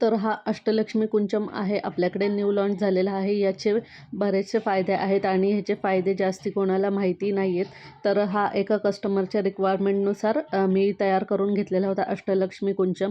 तर हा अष्टलक्ष्मी कुंचम आहे. आपल्याकडे न्यू लॉन्च झालेला आहे. याचे बरेचसे फायदे आहेत आणि ह्याचे फायदे जास्ती कोणाला माहिती नाही आहेत तर हा एका कस्टमरच्या रिक्वायरमेंटनुसार मी तयार करून घेतलेला होता अष्टलक्ष्मी कुंचम.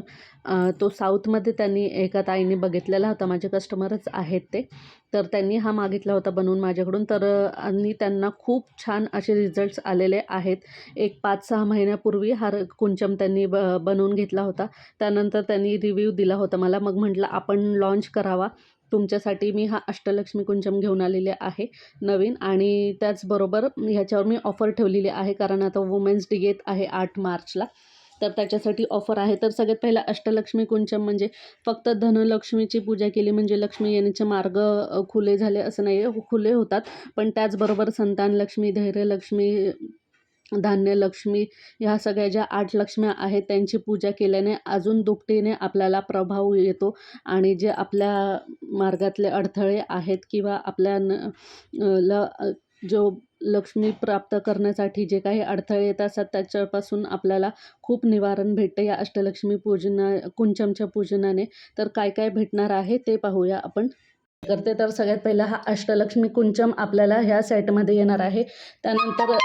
तो साऊथमध्ये त्यांनी एका ताईने बघितलेला होता. माझे कस्टमरच आहेत ते. तर त्यांनी हा मागितला होता बनवून माझ्याकडून. तर आणि त्यांना खूप छान असे रिझल्ट्स आलेले आहेत. एक पाच सहा महिन्यापूर्वी हा र- कुंचम त्यांनी ब बनवून घेतला होता. त्यानंतर त्यांनी रिव्ह्यू दिला होता मला. मग म्हटलं आपण लॉन्च करावा. तुमच्यासाठी मी हा अष्टलक्ष्मी कुंचम घेऊन आलेले आहे नवीन. आणि त्याचबरोबर ह्याच्यावर मी ऑफर ठेवलेली आहे. कारण आता वुमेन्स डे येत आहे आठ मार्चला. तर त्याच्यासाठी ऑफर आहे. तर सगळ्यात पहिला अष्टलक्ष्मी कुंचम म्हणजे फक्त धनलक्ष्मीची पूजा केली म्हणजे लक्ष्मी येण्याचे मार्ग खुले झाले असं नाही आहे खुले होतात. पण त्याचबरोबर संतान लक्ष्मी धैर्यलक्ष्मी धान्यलक्ष्मी ह्या सगळ्या ज्या आठ लक्ष्म्या आहेत त्यांची पूजा केल्याने अजून दुपटीने आपल्याला प्रभाव येतो आणि जे आपल्या मार्गातले अडथळे आहेत किंवा आपल्या न ल जो लक्ष्मी प्राप्त करण्यासाठी जे काही अडथळे येत असतात त्याच्यापासून आपल्याला खूप निवारण भेटतं या अष्टलक्ष्मी पूजना कुंचमच्या पूजनाने. तर काय काय भेटणार आहे ते पाहूया आपण. करते तर सगळ्यात पहिला हा अष्टलक्ष्मी कुंचम आपल्याला ह्या सेटमध्ये येणार आहे. त्यानंतर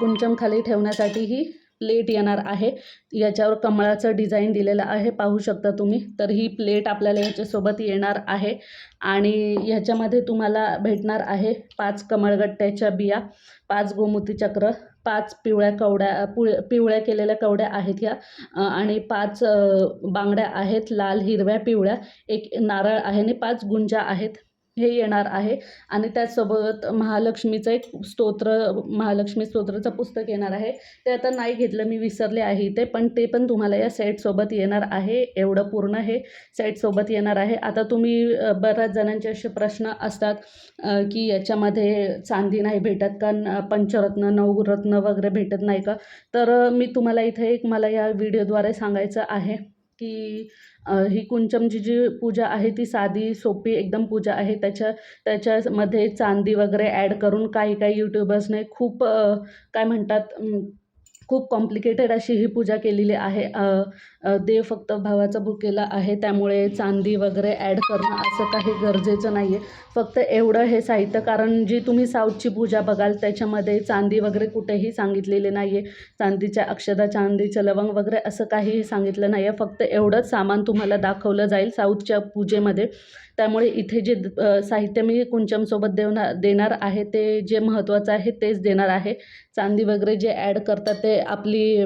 कुंचम खाली ठेवण्यासाठी ही प्लेट येणार आहे. याच्यावर कमळाचं डिझाईन दिलेलं आहे. पाहू शकता तुम्ही. तर ही प्लेट आपल्याला ह्याच्यासोबत येणार आहे. आणि ह्याच्यामध्ये तुम्हाला भेटणार आहे पाच कमळगट्ट्याच्या बिया पाच गोमुती चक्र पाच पिवळ्या कवड्या पुळ पिवळ्या केलेल्या कवड्या आहेत ह्या. आणि पाच बांगड्या आहेत. लाल हिरव्या पिवळ्या. एक नारळ आहे आणि पाच गुंजा आहेत. हे येणार आहे. आणि त्याचसोबत महालक्ष्मीचं एक स्तोत्र महालक्ष्मी स्तोत्राचं पुस्तक येणार आहे. ते आता नाही घेतलं मी विसरले आहे इथे पण ते पण तुम्हाला या सेटसोबत येणार आहे. एवढं पूर्ण हे सेटसोबत येणार आहे. आता तुम्ही बऱ्याच जणांचे असे प्रश्न असतात की याच्यामध्ये चांदी नाही भेटत का? न- पंचरत्न नवरत्न वगैरे भेटत नाही का? तर मी तुम्हाला इथे एक मला या व्हिडिओद्वारे सांगायचं आहे. की ही कुंचमची जी पूजा आहे ती साधी सोपी एकदम पूजा आहे. त्याच्या त्याच्यामध्ये चांदी वगैरे ॲड करून काही काही यूट्यूबर्सने खूप काय म्हणतात खूप कॉम्प्लिकेटेड अशी ही पूजा केलेली आहे. देव फक्त भावाचा भुकेला आहे त्यामुळे चांदी वगैरे ॲड करणं असं काही गरजेचं नाही आहे फक्त एवढं हे साहित्य कारण जी तुम्ही साऊथची पूजा बघाल त्याच्यामध्ये चांदी वगैरे कुठेही सांगितलेले नाही आहे चांदीच्या अक्षदा चांदीचं लवंग वगैरे असं काहीही सांगितलं नाही आहे फक्त एवढंच सामान तुम्हाला दाखवलं जाईल साऊथच्या पूजेमध्ये. त्यामुळे इथे जे साहित्य मी कुंचमसोबत देवणार देणार आहे ते जे महत्त्वाचं आहे तेच देणार आहे. चांदी वगैरे जे ॲड करतात ते आपली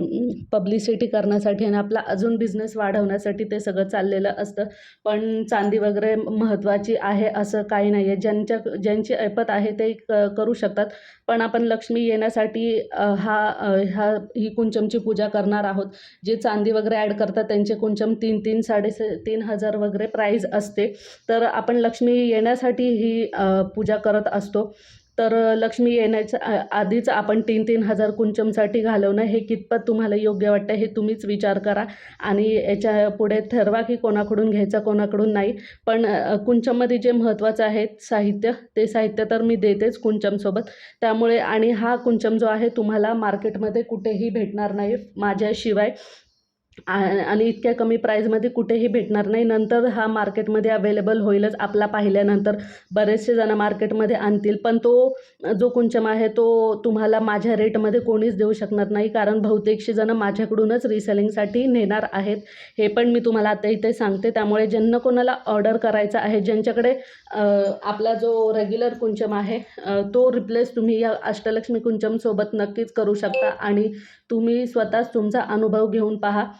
पब्लिसिटी करण्यासाठी आणि आपला अजून बिझनेस वाढवण्यासाठी ते सगळं चाललेलं असतं. पण चांदी वगैरे महत्त्वाची आहे असं काही नाही आहे. ज्यांच्या ज्यांची ऐपत आहे ते क करू शकतात. पण आपण लक्ष्मी येण्यासाठी हा हा ही कुंचमची पूजा करणार आहोत. जे चांदी वगैरे ॲड करतात त्यांचे कुंचम तीन तीन साडे तीन हजार वगैरे प्राईज असते. तर आपण लक्ष्मी येण्यासाठी ही पूजा करत असतो. तर लक्ष्मी येण्याच्या आधीच आपण तीन तीन हजार कुंचमसाठी घालवणं हे कितपत तुम्हाला योग्य वाटतं हे तुम्हीच विचार करा. आणि याच्यापुढे ठरवा की कोणाकडून घ्यायचं कोणाकडून नाही. पण कुंचममध्ये जे महत्त्वाचं आहे साहित्य ते साहित्य तर मी देतेच कुंचमसोबत. त्यामुळे आणि हा कुंचम जो आहे तुम्हाला मार्केटमध्ये कुठेही भेटणार नाही माझ्याशिवाय. आणि इतक्या कमी प्राईजमध्ये कुठेही भेटणार नाही. नंतर हा मार्केटमध्ये अवेलेबल होईलच. आपला पाहिल्यानंतर बरेचसे जण मार्केटमध्ये आणतील. पण तो जो कुंचम आहे तो तुम्हाला माझ्या रेटमध्ये कोणीच देऊ शकणार नाही. कारण बहुतेकशे जण माझ्याकडूनच रिसेलिंगसाठी नेणार आहेत. हे पण मी तुम्हाला आता इथे सांगते. त्यामुळे ज्यांना कोणाला ऑर्डर करायचा आहे ज्यांच्याकडे आपला जो रेग्युलर कुंचम आहे तो रिप्लेस तुम्ही या अष्टलक्ष्मी कुंचमसोबत नक्कीच करू शकता. आणि तुम्ही स्वतःच तुमचा अनुभव घेऊन पहा.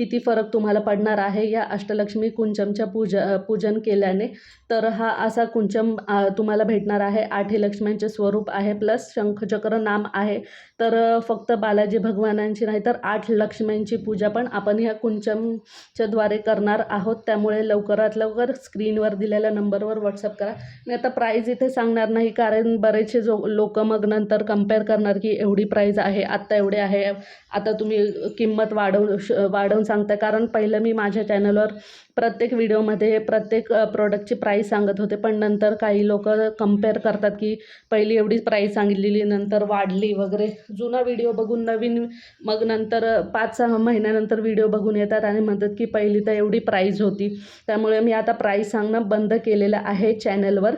किती फरक तुम्हाला पडणार आहे या अष्टलक्ष्मी कुंचमच्या पूजा पूजन केल्याने तर हा असा कुंचम तुम्हाला भेटणार आहे. आठही लक्ष्म्यांचे स्वरूप आहे प्लस शंखचक्र नाम आहे. तर फक्त बालाजी भगवानांची नाही तर आठ लक्ष्म्यांची पूजा पण आपण ह्या कुंचमच्याद्वारे करणार आहोत. त्यामुळे लवकरात लवकर स्क्रीनवर दिलेल्या नंबरवर व्हॉट्सअप करा. मी आता प्राईज इथे सांगणार नाही कारण बरेचसे जो लोक मग नंतर कंपेअर करणार की एवढी प्राईज आहे आत्ता एवढे आहे. आता तुम्ही किंमत वाढवू श वाढवून सांगते. कारण पहिलं मी माझ्या चॅनलवर प्रत्येक व्हिडिओमध्ये प्रत्येक प्रोडक्टची प्राईस सांगत होते. पण नंतर काही लोक कंपेअर करतात की पहिली एवढीच प्राईस सांगितलेली नंतर वाढली वगैरे. जुना व्हिडिओ बघून नवीन मग नंतर पाच सहा महिन्यानंतर व्हिडिओ बघून येतात आणि म्हणतात की पहिली तर एवढी प्राईज होती. त्यामुळे मी आता प्राईस सांगणं बंद केलेलं आहे चॅनलवर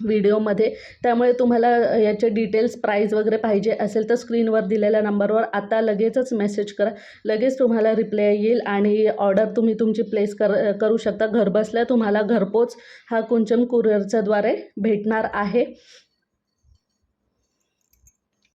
व्हिडिओमध्ये. त्यामुळे तुम्हाला याचे डिटेल्स प्राईज वगैरे पाहिजे असेल तर स्क्रीनवर दिलेल्या नंबरवर आता लगेचच मेसेज करा. लगेच तुम्हाला रिप्लाय येईल आणि ऑर्डर तुम्ही तुमची प्लेस कर करू शकता. घरबसल्या तुम्हाला घरपोच हा कुंचन कुरिअरच्याद्वारे भेटणार आहे.